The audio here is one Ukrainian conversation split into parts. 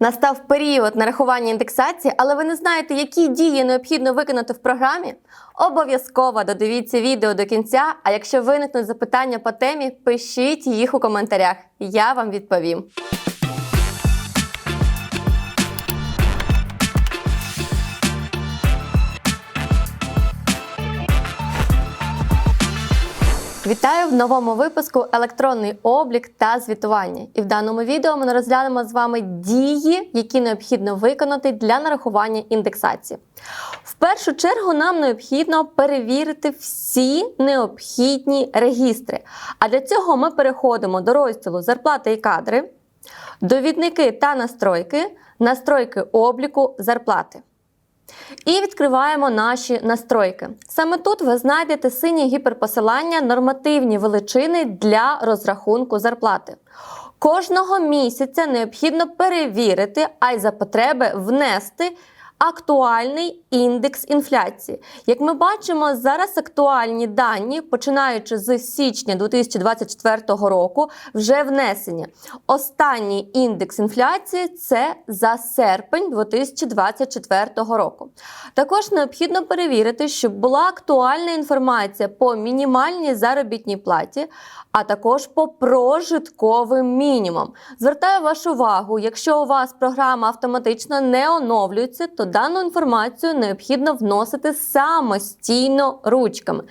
Настав період нарахування індексації, але ви не знаєте, які дії необхідно виконати в програмі? Обов'язково додивіться відео до кінця. А якщо виникнуть запитання по темі, пишіть їх у коментарях. Я вам відповім. Вітаю в новому випуску електронний облік та звітування. І в даному відео ми розглянемо з вами дії, які необхідно виконати для нарахування індексації. В першу чергу нам необхідно перевірити всі необхідні регістри. А для цього ми переходимо до розділу зарплати і кадри, довідники та настройки, настройки обліку зарплати. І відкриваємо наші настройки. Саме тут ви знайдете сині гіперпосилання нормативні величини для розрахунку зарплати. Кожного місяця необхідно перевірити, а й за потреби внести актуальний індекс інфляції. Як ми бачимо, зараз актуальні дані, починаючи з січня 2024 року, вже внесені. Останній індекс інфляції це за серпень 2024 року. Також необхідно перевірити, щоб була актуальна інформація по мінімальній заробітній платі, а також по прожитковим мінімумам. Звертаю вашу увагу, якщо у вас програма автоматично не оновлюється, то дану інформацію необхідно вносити самостійно ручками.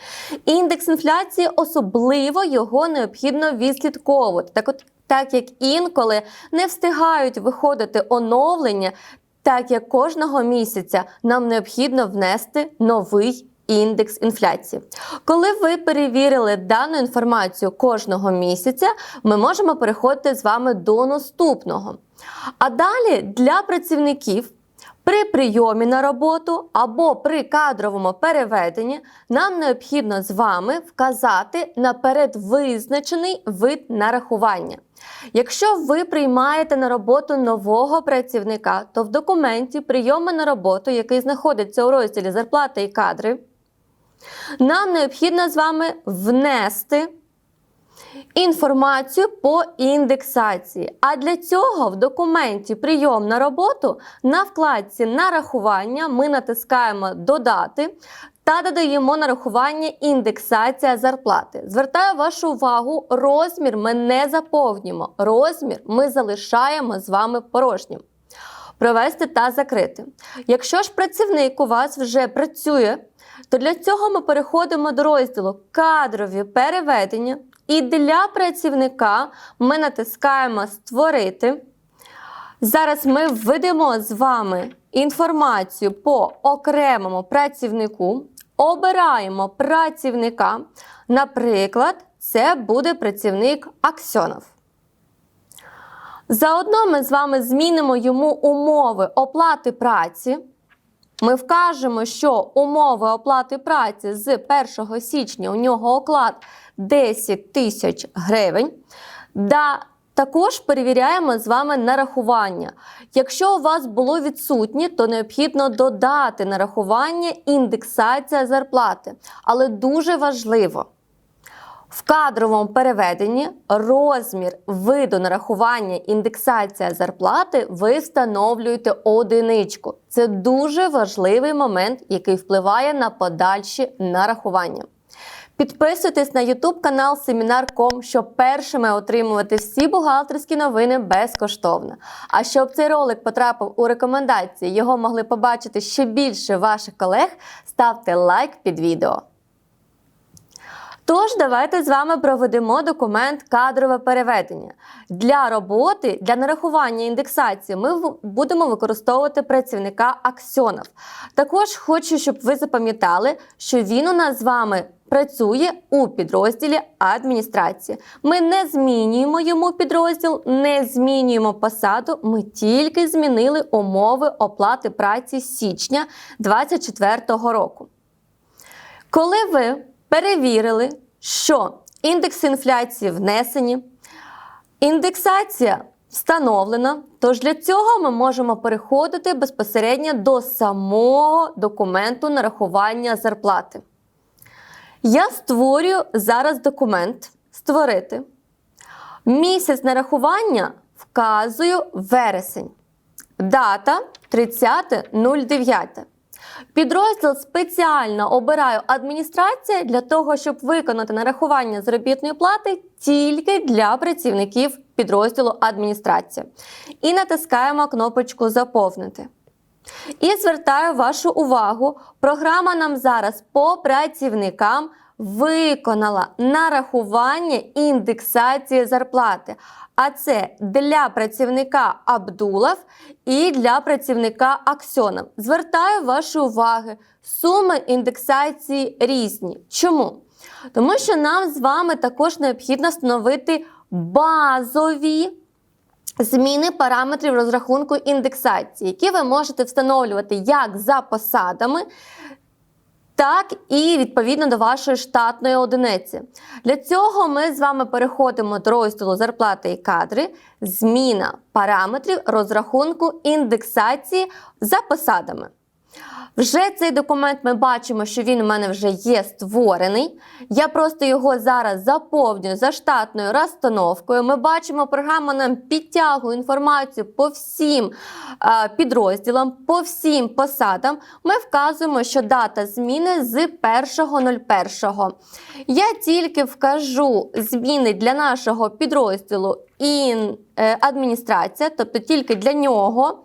Індекс інфляції особливо його необхідно відслідковувати. Так от так як інколи не встигають виходити оновлення, так як кожного місяця нам необхідно внести новий індекс інфляції. Коли ви перевірили дану інформацію кожного місяця, ми можемо переходити з вами до наступного. А далі для працівників. При прийомі на роботу або при кадровому переведенні нам необхідно з вами вказати наперед визначений вид нарахування. Якщо ви приймаєте на роботу нового працівника, то в документі прийому на роботу, який знаходиться у розділі зарплати і кадри, нам необхідно з вами внести інформацію по індексації. А для цього в документі прийом на роботу на вкладці нарахування ми натискаємо Додати та додаємо нарахування індексація зарплати. Звертаю вашу увагу, розмір ми не заповнюємо. Розмір ми залишаємо з вами порожнім. Провести та закрити. Якщо ж працівник у вас вже працює, то для цього ми переходимо до розділу Кадрові переведення. І для працівника ми натискаємо Створити. Зараз ми введемо з вами інформацію по окремому працівнику, обираємо працівника. Наприклад, це буде працівник Аксьонов. Заодно ми з вами змінимо йому умови оплати праці. Ми вкажемо, що умови оплати праці з 1 січня у нього оклад 10 тисяч гривень. Да, також перевіряємо з вами нарахування. Якщо у вас було відсутнє, то необхідно додати нарахування індексація зарплати. Але дуже важливо. В кадровому переведенні розмір виду нарахування індексація зарплати ви встановлюєте одиничку. Це дуже важливий момент, який впливає на подальші нарахування. Підписуйтесь на YouTube канал Семінар.ком, щоб першими отримувати всі бухгалтерські новини безкоштовно. А щоб цей ролик потрапив у рекомендації, його могли побачити ще більше ваших колег, ставте лайк під відео. Тож, давайте з вами проведемо документ кадрове переведення. Для роботи, для нарахування індексації ми будемо використовувати працівника Аксьонов. Також хочу, щоб ви запам'ятали, що він у нас з вами працює у підрозділі адміністрації. Ми не змінюємо йому підрозділ, не змінюємо посаду. Ми тільки змінили умови оплати праці січня 2024 року. Коли ви перевірили, що індекси інфляції внесені, індексація встановлена, тож для цього ми можемо переходити безпосередньо до самого документу нарахування зарплати. Я створюю зараз документ створити. Місяць нарахування вказую вересень. Дата 30.09. Підрозділ спеціально обираю адміністрація для того, щоб виконати нарахування заробітної плати тільки для працівників підрозділу адміністрація. І натискаємо кнопочку Заповнити. І звертаю вашу увагу, програма нам зараз по працівникам виконала нарахування індексації зарплати. А це для працівника Абдулов і для працівника Аксьонов. Звертаю вашу увагу, суми індексації різні. Чому? Тому що нам з вами також необхідно встановити базові зміни параметрів розрахунку індексації, які ви можете встановлювати як за посадами, так і відповідно до вашої штатної одиниці. Для цього ми з вами переходимо до розділу зарплати і кадри, зміна параметрів розрахунку індексації за посадами. Вже цей документ ми бачимо, що він у мене вже є створений. Я просто його зараз заповнюю за штатною розстановкою. Ми бачимо, програма нам підтягує інформацію по всім е, підрозділам, по всім посадам. Ми вказуємо, що дата зміни з 1.01. Я тільки вкажу зміни для нашого підрозділу ін е, адміністрація, тобто тільки для нього.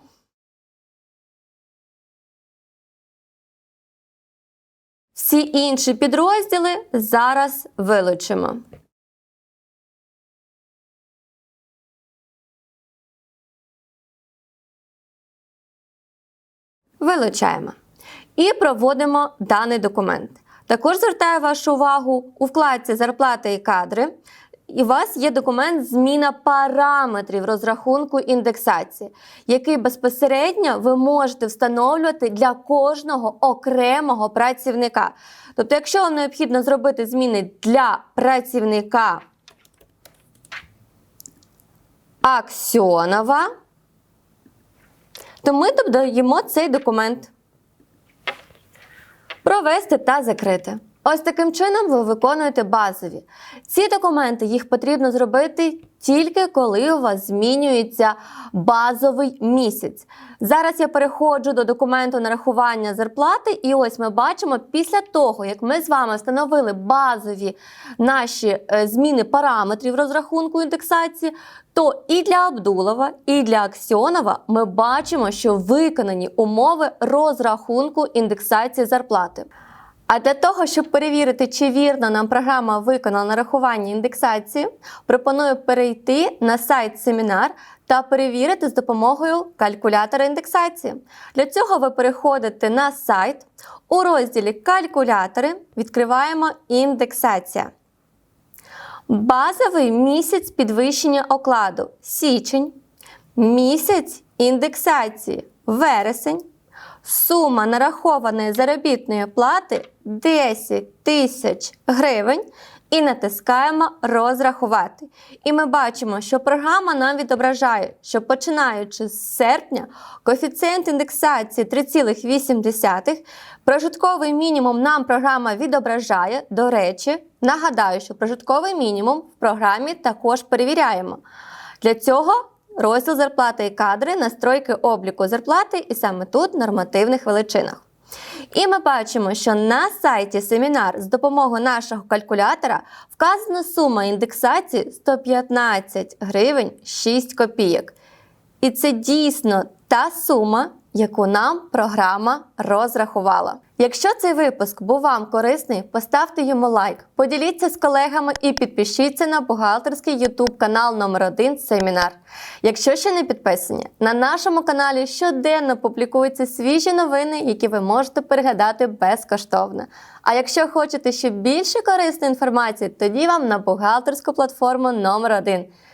Всі інші підрозділи зараз вилучимо. Вилучаємо. І проводимо даний документ. Також звертаю вашу увагу у вкладці Зарплати і кадри. І у вас є документ зміна параметрів розрахунку індексації, який безпосередньо ви можете встановлювати для кожного окремого працівника. Тобто, якщо вам необхідно зробити зміни для працівника Аксьонова, то ми додаємо цей документ. Провести та закрити. Ось таким чином ви виконуєте базові. Ці документи їх потрібно зробити тільки коли у вас змінюється базовий місяць. Зараз я переходжу до документу нарахування зарплати, і ось ми бачимо, після того, як ми з вами встановили базові наші е, зміни параметрів розрахунку індексації, то і для Абдулова, і для Аксьонова ми бачимо, що виконані умови розрахунку індексації зарплати. А для того, щоб перевірити, чи вірно нам програма виконала нарахування індексації, пропоную перейти на сайт семінар та перевірити з допомогою калькулятора індексації. Для цього ви переходите на сайт. У розділі Калькулятори відкриваємо індексація. Базовий місяць підвищення окладу січень, місяць індексації вересень. Сума нарахованої заробітної плати 10 тисяч гривень і натискаємо Розрахувати. І ми бачимо, що програма нам відображає, що починаючи з серпня коефіцієнт індексації 3,8. Прожитковий мінімум нам програма відображає. До речі, нагадаю, що прожитковий мінімум в програмі також перевіряємо. Для цього розділ зарплати і кадри, настройки обліку зарплати, і саме тут нормативних величинах. І ми бачимо, що на сайті семінар з допомогою нашого калькулятора вказана сума індексації 115 гривень 6 копійок. І це дійсно та сума, яку нам програма розрахувала. Якщо цей випуск був вам корисний, поставте йому лайк, поділіться з колегами і підпишіться на бухгалтерський YouTube канал номер 1 Семінар. Якщо ще не підписані, на нашому каналі щоденно публікуються свіжі новини, які ви можете переглядати безкоштовно. А якщо хочете ще більше корисної інформації, тоді вам на бухгалтерську платформу номер 1